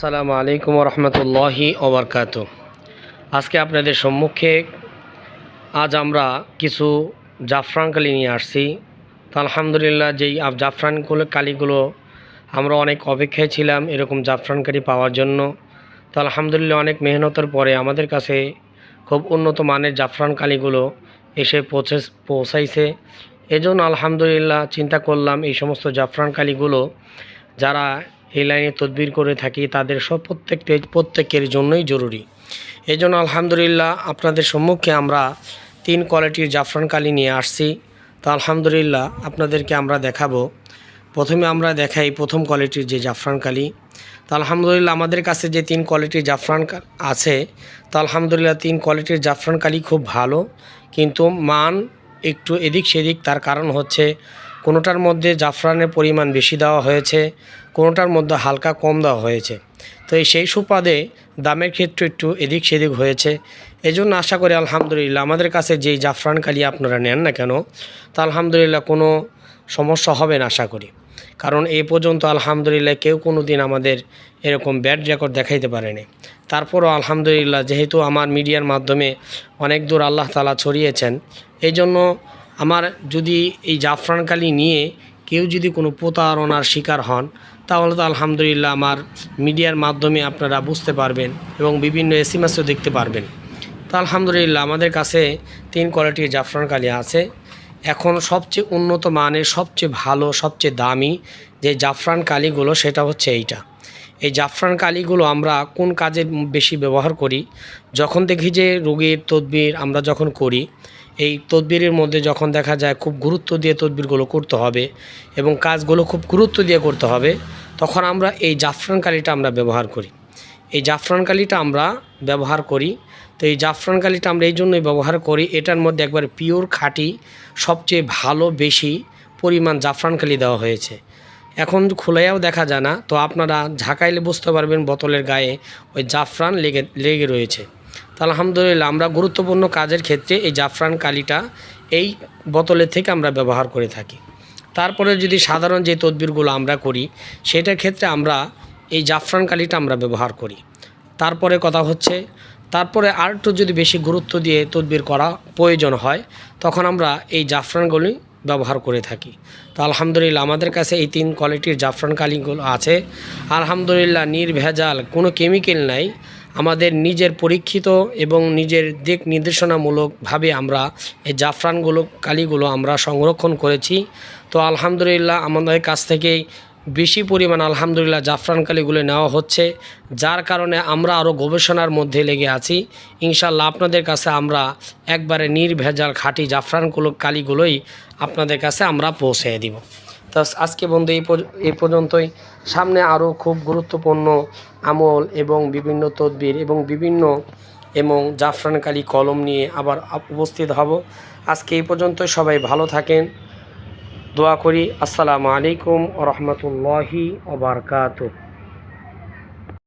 আসসালামু আলাইকুম রহমতুল্লাহি ওবরকাত আজকে আপনাদের সম্মুখে আজ আমরা কিছু জাফরান কালি নিয়ে আসছি। তো আলহামদুলিল্লাহ যেই জাফরানগুলো কালিগুলো আমরা অনেক অপেক্ষায় ছিলাম এরকম জাফরান কালি পাওয়ার জন্য। তো আলহামদুলিল্লাহ অনেক মেহনতের পরে আমাদের কাছে খুব উন্নত মানের জাফরান কালিগুলো এসে পৌঁছে পৌঁছাইছে। এজন্য আলহামদুলিল্লাহ চিন্তা করলাম এই সমস্ত জাফরান কালিগুলো যারা এই লাইনে তদবির করে থাকি, তাদের সব প্রত্যেকটি, প্রত্যেকের জন্যই জরুরি। এই জন্য আলহামদুলিল্লাহ আপনাদের সম্মুখে আমরা তিন কোয়ালিটির জাফরান কালি নিয়ে আসছি। তো আলহামদুলিল্লাহ আপনাদেরকে আমরা দেখাবো। প্রথমে আমরা দেখাই প্রথম কোয়ালিটির যে জাফরান কালি। তো আলহামদুলিল্লাহ আমাদের কাছে যে তিন কোয়ালিটির জাফরান আছে, তো আলহামদুলিল্লাহ তিন কোয়ালিটির জাফরান কালি খুব ভালো। কিন্তু মান একটু এদিক সেদিক, তার কারণ হচ্ছে কোনোটার মধ্যে জাফরানের পরিমাণ বেশি দেওয়া হয়েছে, কোনোটার মধ্যে হালকা কম দেওয়া হয়েছে। তো এই সেই সুপাদে দামের ক্ষেত্রে একটু এদিক সেদিক হয়েছে। এই জন্য আশা করি আলহামদুলিল্লাহ আমাদের কাছে যেই জাফরান কালি আপনারা নেন না কেন, তা আলহামদুলিল্লাহ কোনো সমস্যা হবে না আশা করি। কারণ এ পর্যন্ত আলহামদুলিল্লাহ কেউ কোনো দিন আমাদের এরকম ব্যাড রেকর্ড দেখাইতে পারেনি। তারপরও আলহামদুলিল্লাহ যেহেতু আমার মিডিয়ার মাধ্যমে অনেক দূর আল্লাহ তালা ছড়িয়েছেন এই জন্য আমার যদি এই জাফরান কালি নিয়ে কেউ যদি কোনো প্রতারণার শিকার হন, তাহলে তো আলহামদুলিল্লাহ আমার মিডিয়ার মাধ্যমে আপনারা বুঝতে পারবেন এবং বিভিন্ন এসএমএসও দেখতে পারবেন। তো আলহামদুলিল্লাহ আমাদের কাছে তিন কোয়ালিটির জাফরান কালি আছে। এখন সবচেয়ে উন্নত মানের, সবচেয়ে ভালো, সবচেয়ে দামি যে জাফরান কালিগুলো সেটা হচ্ছে এইটা। এই জাফরান কালিগুলো আমরা কোন কাজে বেশি ব্যবহার করি? যখন দেখি যে রোগীর, তদবির আমরা যখন করি এই তদবিরের মধ্যে যখন দেখা যায় খুব গুরুত্ব দিয়ে তদবিরগুলো করতে হবে এবং কাজগুলো খুব গুরুত্ব দিয়ে করতে হবে, তখন আমরা এই জাফরান কালিটা আমরা ব্যবহার করি। এই জাফরান কালিটা আমরা ব্যবহার করি। তো এই জাফরান কালিটা আমরা এই জন্যই ব্যবহার করি, এটার মধ্যে একবার পিওর খাঁটি, সবচেয়ে ভালো, বেশি পরিমাণ জাফরান কালি দেওয়া হয়েছে। এখন খুলেও দেখা যায় না, তো আপনারা ঝাঁকাইলে বুঝতে পারবেন বোতলের গায়ে ওই জাফরান লেগে লেগে রয়েছে। তো আলহামদুলিল্লাহ, আমরা গুরুত্বপূর্ণ কাজের ক্ষেত্রে এই জাফরান কালিটা এই বোতলের থেকে আমরা ব্যবহার করে থাকি। তারপরে যদি সাধারণ যে তদবিরগুলো আমরা করি, সেটার ক্ষেত্রে আমরা এই জাফরান কালিটা আমরা ব্যবহার করি। তারপরে কথা হচ্ছে, তারপরে আর একটু যদি বেশি গুরুত্ব দিয়ে তদবির করা প্রয়োজন হয়, তখন আমরা এই জাফরানগুলি ব্যবহার করে থাকি। তো আলহামদুলিল্লাহ, আমাদের কাছে এই তিন কোয়ালিটির জাফরান কালিগুলো আছে। আলহামদুলিল্লাহ, নির্ভেজাল, কোনো কেমিক্যাল নাই। আমাদের নিজের পরীক্ষিত এবং নিজের দিক নির্দেশনামূলকভাবে আমরা এই জাফরানগুলো, কালিগুলো আমরা সংরক্ষণ করেছি। তো আলহামদুলিল্লাহ আমাদের কাছ থেকেই বেশি পরিমাণ আলহামদুলিল্লাহ জাফরান কালিগুলো নেওয়া হচ্ছে, যার কারণে আমরা আরও গবেষণার মধ্যে লেগে আছি। ইনশাল্লাহ আপনাদের কাছে আমরা একবারে নির্ভেজাল খাঁটি জাফরানগুলো, কালিগুলোই আপনাদের কাছে আমরা পৌঁছে দিব। তো আজকে বন্ধু, এই এই পর্যন্তই। সামনে আরও খুব গুরুত্বপূর্ণ আমল এবং বিভিন্ন তদবির এবং বিভিন্ন এবং জাফরানকালী কলম নিয়ে আবার উপস্থিত হব। আজকে এই পর্যন্ত সবাই ভালো থাকেন। দোয়া করি। আসসালামু আলাইকুম রহমতুল্লাহি ওবরকাতুহ